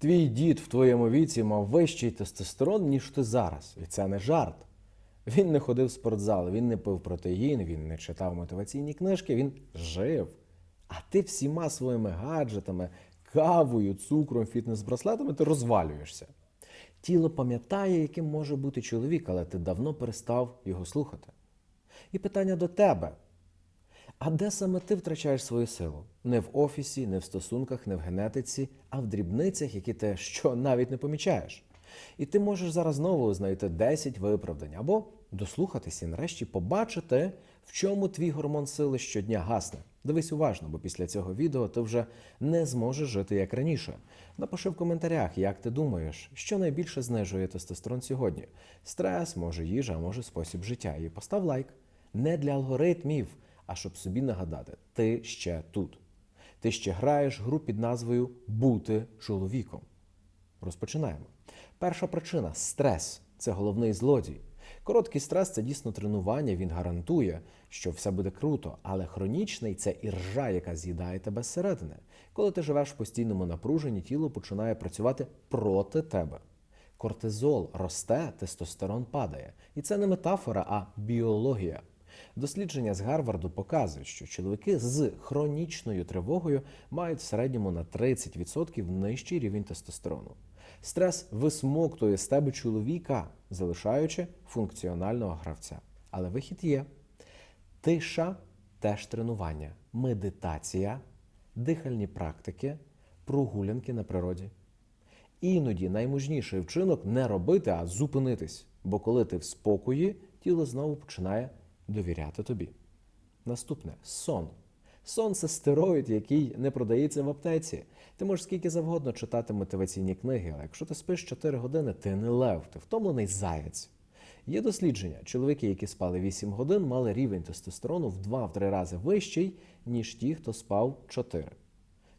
Твій дід в твоєму віці мав вищий тестостерон, ніж ти зараз. І це не жарт. Він не ходив в спортзал, він не пив протеїн, він не читав мотиваційні книжки, він жив. А ти всіма своїми гаджетами, кавою, цукром, фітнес-браслетами ти розвалюєшся. Тіло пам'ятає, яким може бути чоловік, але ти давно перестав його слухати. І питання до тебе. А де саме ти втрачаєш свою силу? Не в офісі, не в стосунках, не в генетиці, а в дрібницях, які ти що навіть не помічаєш. І ти можеш зараз знову знайти 10 виправдань або дослухатися і нарешті побачити, в чому твій гормон сили щодня гасне. Дивись уважно, бо після цього відео ти вже не зможеш жити як раніше. Напиши в коментарях, як ти думаєш, що найбільше знижує тестостерон сьогодні: стрес, може їжа, може спосіб життя. І постав лайк не для алгоритмів, а щоб собі нагадати, ти ще тут. Ти ще граєш гру під назвою Бути чоловіком. Розпочинаємо. Перша причина стрес це головний злодій. Короткий стрес це дійсно тренування, він гарантує, що все буде круто, але хронічний це іржа, яка з'їдає тебе зсередини. Коли ти живеш в постійному напруженні, тіло починає працювати проти тебе. Кортизол росте, тестостерон падає. І це не метафора, а біологія. Дослідження з Гарварду показують, що чоловіки з хронічною тривогою мають в середньому на 30% нижчий рівень тестостерону. Стрес висмоктує з тебе чоловіка, залишаючи функціонального гравця. Але вихід є: тиша теж тренування, медитація, дихальні практики, прогулянки на природі. Іноді наймужніший вчинок не робити, а зупинитись. Бо коли ти в спокої, тіло знову починає довіряти тобі. Наступне сон. Сон це стероїд, який не продається в аптеці. Ти можеш скільки завгодно читати мотиваційні книги, але якщо ти спиш 4 години, ти не лев, ти втомлений заяць. Є дослідження: чоловіки, які спали 8 годин, мали рівень тестостерону в 2-3 рази вищий, ніж ті, хто спав 4.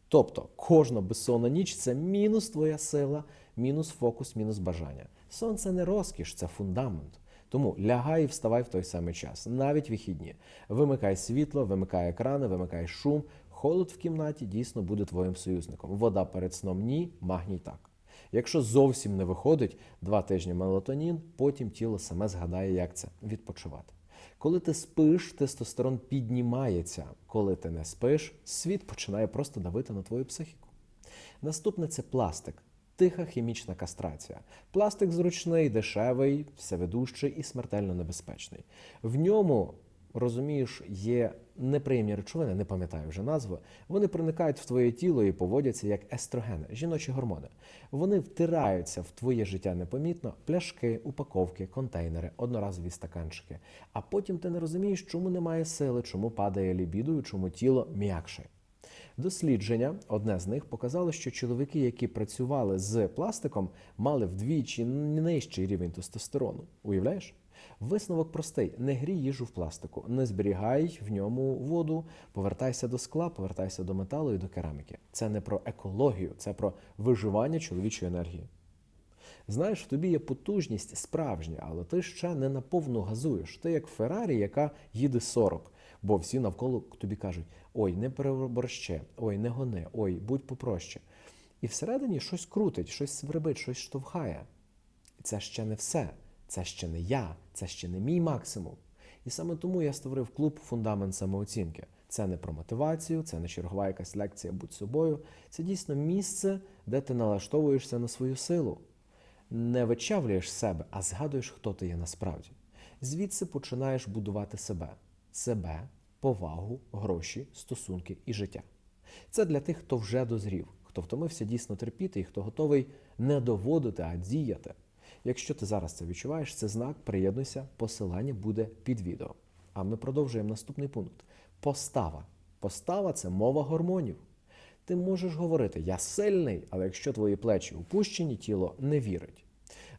Тобто кожна безсонна ніч це мінус твоя сила, мінус фокус, мінус бажання. Сон це не розкіш, це фундамент. Тому лягай і вставай в той самий час, навіть вихідні. Вимикай світло, вимикай екрани, вимикай шум. Холод в кімнаті дійсно буде твоїм союзником. Вода перед сном ні, магній так. Якщо зовсім не виходить два тижні мелатонін, потім тіло саме згадає, як це відпочивати. Коли ти спиш, тестостерон піднімається. Коли ти не спиш, світ починає просто давити на твою психіку. Наступне це пластик. Тиха хімічна кастрація. Пластик зручний, дешевий, всеведущий і смертельно небезпечний. В ньому, розумієш, є неприємні речовини, не пам'ятаю вже назву. Вони проникають в твоє тіло і поводяться як естрогени, жіночі гормони. Вони втираються в твоє життя непомітно, пляшки, упаковки, контейнери, одноразові стаканчики. А потім ти не розумієш, чому немає сили, чому падає лібідо, і чому тіло м'якше. Дослідження, одне з них, показало, що чоловіки, які працювали з пластиком, мали вдвічі нижчий рівень тестостерону. Уявляєш? Висновок простий: не грій їжу в пластику, не зберігай в ньому воду, повертайся до скла, повертайся до металу і до кераміки. Це не про екологію, це про виживання чоловічої енергії. Знаєш, в тобі є потужність справжня, але ти ще не наповну газуєш. Ти як Феррарі, яка їде 40, бо всі навколо тобі кажуть: ой, не переборще, ой, не гони, ой, будь попроще. І всередині щось крутить, щось свербить, щось штовхає. Це ще не все. Це ще не я, це ще не мій максимум. І саме тому я створив клуб Фундамент самооцінки. Це не про мотивацію, це не чергова якась лекція будь собою. Це дійсно місце, де ти налаштовуєшся на свою силу. Не вичавлюєш себе, а згадуєш, хто ти є насправді. Звідси починаєш будувати себе, себе, повагу, гроші, стосунки і життя. Це для тих, хто вже дозрів, хто втомився дійсно терпіти і хто готовий не доводити, а діяти. Якщо ти зараз це відчуваєш, це знак, приєднуйся, посилання буде під відео. А ми продовжуємо наступний пункт: постава. Постава це мова гормонів. Ти можеш говорити Я сильний, але якщо твої плечі опущені, тіло не вірить.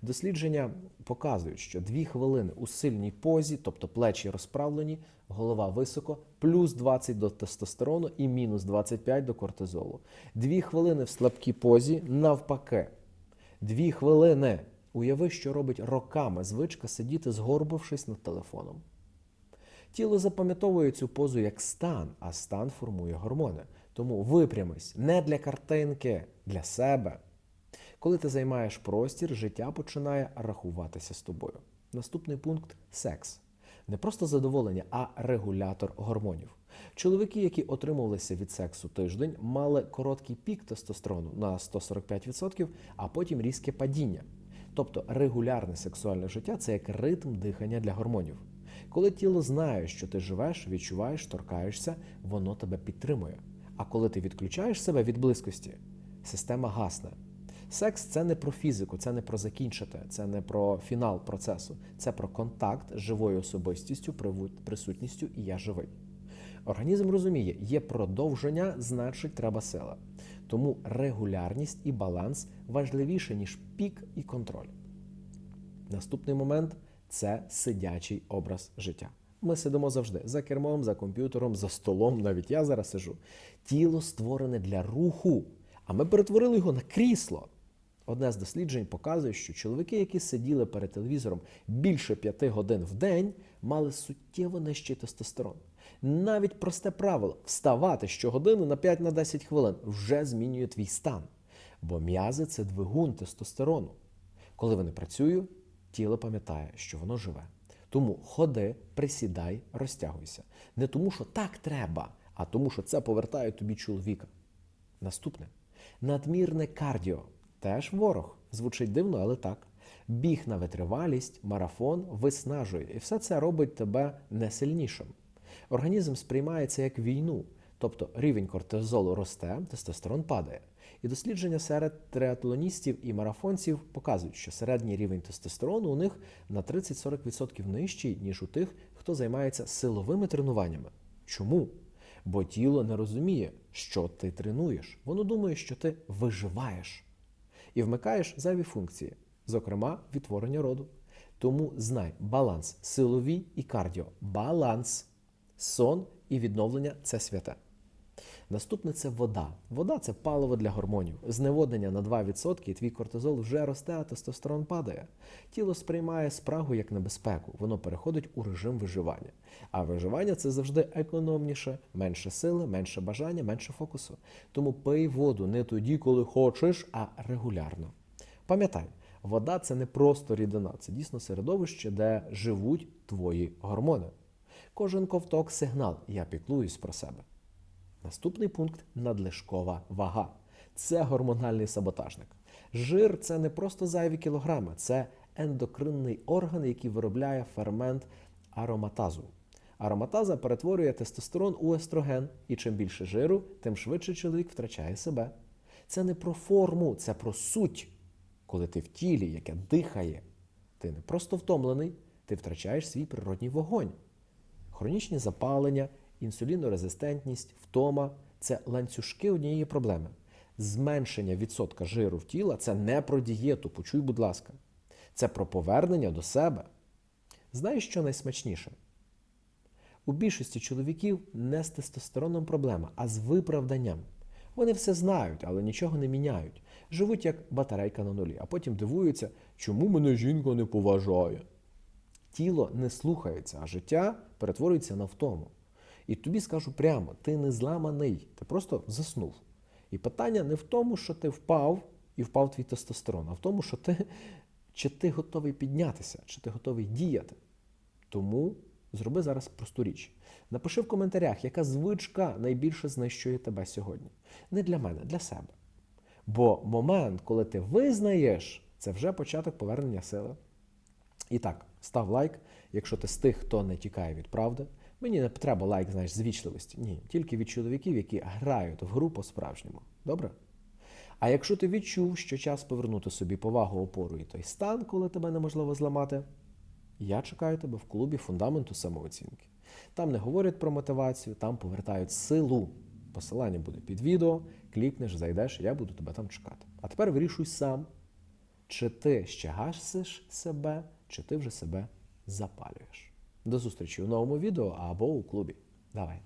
Дослідження показують, що дві хвилини у сильній позі, тобто плечі розправлені, голова високо, плюс 20 до тестостерону і мінус 25 до кортизолу. Дві хвилини в слабкій позі навпаки. Дві хвилини. Уяви, що робить роками звичка сидіти, згорбившись над телефоном. Тіло запам'ятовує цю позу як стан, а стан формує гормони. Тому випрямись не для картинки, для себе. Коли ти займаєш простір, життя починає рахуватися з тобою. Наступний пункт секс. Не просто задоволення, а регулятор гормонів. Чоловіки, які отримувалися від сексу тиждень, мали короткий пік тестостерону на 145%, а потім різке падіння. Тобто регулярне сексуальне життя це як ритм дихання для гормонів. Коли тіло знає, що ти живеш, відчуваєш, торкаєшся, воно тебе підтримує. А коли ти відключаєш себе від близькості, система гасне. Секс це не про фізику, це не про закінчити, це не про фінал процесу, це про контакт з живою особистістю, присутністю і я живий. Організм розуміє, є продовження, значить треба сила. Тому регулярність і баланс важливіше, ніж пік і контроль. Наступний момент це сидячий образ життя. Ми сидимо завжди за кермом, за комп'ютером, за столом. Навіть я зараз сижу. Тіло створене для руху, а ми перетворили його на крісло. Одне з досліджень показує, що чоловіки, які сиділи перед телевізором більше п'яти годин в день, мали суттєво нижчий тестостерон. Навіть просте правило вставати щогодини на 5-10 хвилин вже змінює твій стан. Бо м'язи це двигун тестостерону. Коли вони працюють, тіло пам'ятає, що воно живе. Тому ходи, присідай, розтягуйся. Не тому, що так треба, а тому, що це повертає тобі чоловіка. Наступне надмірне кардіо. Теж ворог. Звучить дивно, але так. Біг на витривалість, марафон виснажує. І все це робить тебе не сильнішим. Організм сприймає це як війну, тобто рівень кортизолу росте, тестостерон падає. І дослідження серед триатлоністів і марафонців показують, що середній рівень тестостерону у них на 30-40% нижчий, ніж у тих, хто займається силовими тренуваннями. Чому? Бо тіло не розуміє, що ти тренуєш. Воно думає, що ти виживаєш і вмикаєш зайві функції, зокрема відтворення роду. Тому знай баланс силові і кардіо. Баланс, сон і відновлення це святе. Наступне це вода. Вода це паливо для гормонів. Зневоднення на 2% і твій кортизол вже росте, а тестостерон падає. Тіло сприймає спрагу як небезпеку, воно переходить у режим виживання. А виживання це завжди економніше, менше сили, менше бажання, менше фокусу. Тому пий воду не тоді, коли хочеш, а регулярно. Пам'ятай, вода це не просто рідина, це дійсно середовище, де живуть твої гормони. Кожен ковток сигнал. Я піклуюсь про себе. Наступний пункт надлишкова вага. Це гормональний саботажник. Жир це не просто зайві кілограми, це ендокринний орган, який виробляє фермент ароматазу. Ароматаза перетворює тестостерон у естроген, і чим більше жиру, тим швидше чоловік втрачає себе. Це не про форму, це про суть. Коли ти в тілі, яке дихає, ти не просто втомлений, ти втрачаєш свій природній вогонь. Хронічні запалення, інсулінорезистентність, втома це ланцюжки однієї проблеми. Зменшення відсотка жиру в тіла це не про дієту, почуй, будь ласка. Це про повернення до себе. Знаєш, що найсмачніше? У більшості чоловіків не з тестостероном проблема, а з виправданням. Вони все знають, але нічого не міняють. Живуть як батарейка на нулі, а потім дивуються, чому мене жінка не поважає. Тіло не слухається, а життя перетворюється на втому. І тобі скажу прямо: ти не зламаний, ти просто заснув. І питання не в тому, що ти впав і впав твій тестостерон, а в тому, що ти чи ти готовий піднятися, чи ти готовий діяти. Тому зроби зараз просту річ. Напиши в коментарях, яка звичка найбільше знищує тебе сьогодні. Не для мене, для себе. Бо момент, коли ти визнаєш, це вже початок повернення сили. І так, став лайк, якщо ти з тих, хто не тікає від правди. Мені не треба лайк, знаєш, з вічливості. Ні, тільки від чоловіків, які грають в гру по-справжньому. Добре? А якщо ти відчув, що час повернути собі повагу, опору і той стан, коли тебе неможливо зламати, я чекаю тебе в клубі фундаменту самооцінки. Там не говорять про мотивацію, там повертають силу. Посилання буде під відео, клікнеш, зайдеш, я буду тебе там чекати. А тепер вирішуй сам, чи ти ще гасиш себе, чи ти вже себе запалюєш. До зустрічі у новому відео або у клубі. Давай.